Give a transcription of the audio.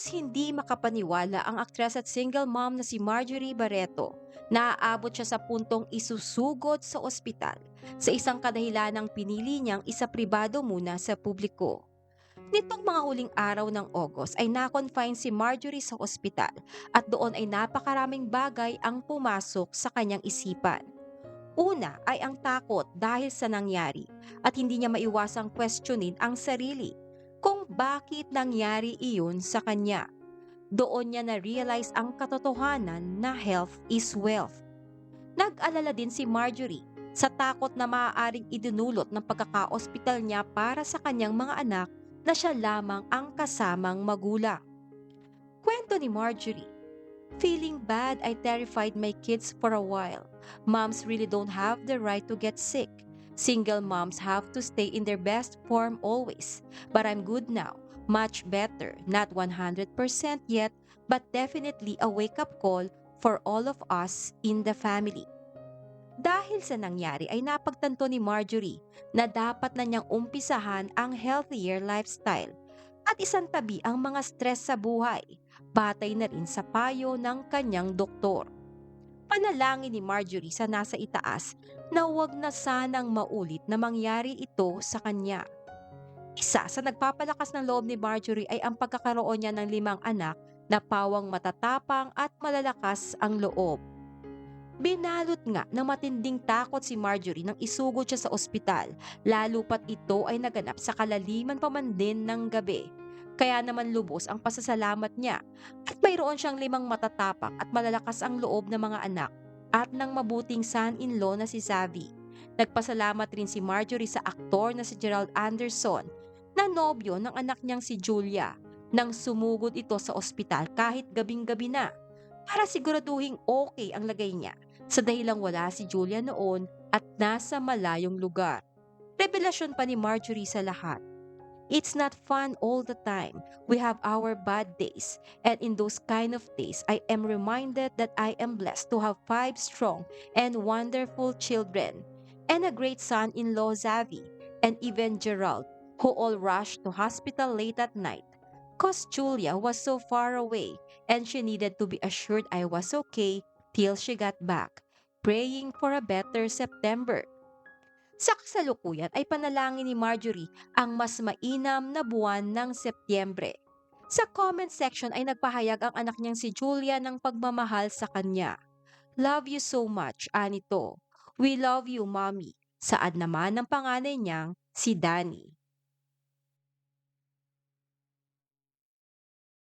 Halos hindi makapaniwala ang aktres at single mom na si Marjorie Barreto na aabot siya sa puntong isusugod sa ospital sa isang kadahilanang pinili niyang isa pribado muna sa publiko. Nitong mga huling araw ng August ay na-confine si Marjorie sa ospital at doon ay napakaraming bagay ang pumasok sa kanyang isipan. Una ay ang takot dahil sa nangyari at hindi niya maiwasang questionin ang sarili kung bakit nangyari iyon sa kanya. Doon niya na-realize ang katotohanan na health is wealth. Nag-alala din si Marjorie sa takot na maaaring idinulot ng pagkaka-ospital niya para sa kanyang mga anak na siya lamang ang kasamang magulang. Kwento ni Marjorie, Feeling bad, I terrified my kids for a while. Moms really don't have the right to get sick. Single moms have to stay in their best form always. But I'm good now. Much better. Not 100% yet, but definitely a wake-up call for all of us in the family. Dahil sa nangyari ay napagtanto ni Marjorie na dapat na niyang umpisahan ang healthier lifestyle at isang tabi ang mga stress sa buhay, batay na rin sa payo ng kanyang doktor. Panalangin ni Marjorie sa nasa itaas na huwag na sanang maulit na mangyari ito sa kanya. Isa sa nagpapalakas ng loob ni Marjorie ay ang pagkakaroon niya ng limang anak na pawang matatapang at malalakas ang loob. Binalot nga ng matinding takot si Marjorie nang isugod siya sa ospital, lalo pat ito ay naganap sa kalaliman pa man din ng gabi. Kaya naman lubos ang pasasalamat niya at mayroon siyang limang matatapak at malalakas ang loob ng mga anak at ng mabuting son-in-law na si Zavi. Nagpasalamat rin si Marjorie sa aktor na si Gerald Anderson na nobyo ng anak niyang si Julia nang sumugod ito sa ospital kahit gabing-gabi na para siguraduhing okay ang lagay niya sa dahilang wala si Julia noon at nasa malayong lugar. Revelasyon pa ni Marjorie sa lahat. It's not fun all the time. We have our bad days. And in those kind of days, I am reminded that I am blessed to have five strong and wonderful children and a great son-in-law Zavi and even Gerald who all rushed to hospital late at night cause Julia was so far away and she needed to be assured I was okay till she got back, praying for a better September. Sa kasalukuyan ay panalangin ni Marjorie ang mas mainam na buwan ng Setyembre. Sa comment section ay nagpahayag ang anak niyang si Julia ng pagmamahal sa kanya. Love you so much, Anito. We love you, Mommy. Saad naman ng panganay niyang si Danny.